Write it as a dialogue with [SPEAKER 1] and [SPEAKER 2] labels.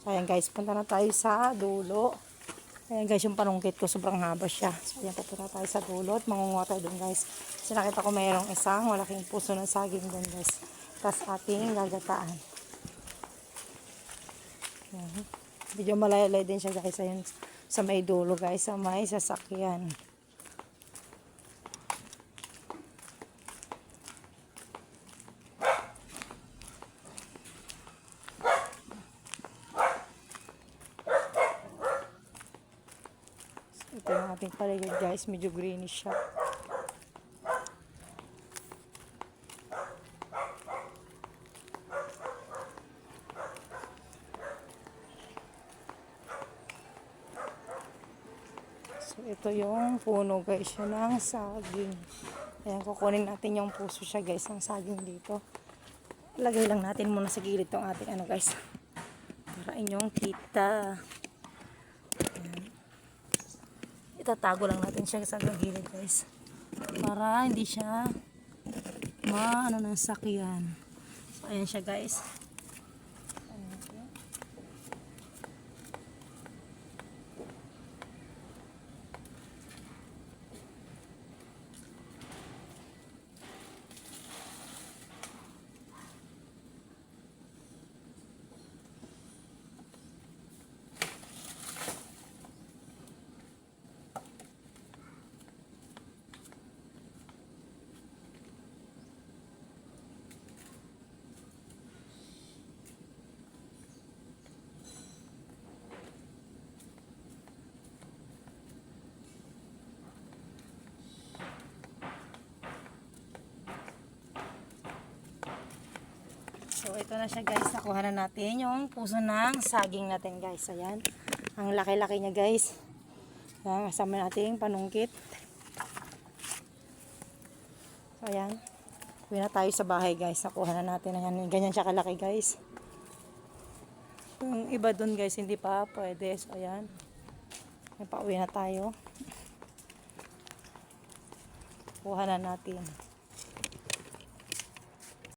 [SPEAKER 1] So, ayan guys, punta na tayo sa dulo. Ayan guys, yung panungkit ko, sobrang haba siya. So, ayan, pupunta tayo sa dulo at mangunguha tayo doon guys. Kasi nakita ko mayroong isang malaking puso ng saging doon guys. Tapos ating gagataan. Ayan. Medyo malayalay din siya guys. Ayan, sa may dulo guys, sa may sasakyan. Ito yung ating paligid guys, medyo greenish siya. So ito yung puno guys, yun ang saging. Ayan, kukunin natin yung puso siya guys, ang saging dito. Lagay lang natin muna sa gilid tong ating ano guys. Para inyong kita. Itatago lang natin siya sa gilid guys. Para hindi siya maano ng sakyan. So ayan siya guys Ayan siya. So, ito na siya guys. Nakuha na natin yung puso ng saging natin guys. Ayan. Ang laki-laki niya guys. Ayan, kasama natin yung panungkit. So, ayan. Uwi na tayo sa bahay guys. Nakuha na natin. Ayan, ganyan siya kalaki guys. Yung iba dun guys, hindi pa pwede. So, ayan. May pauwi na tayo. Kuha na natin.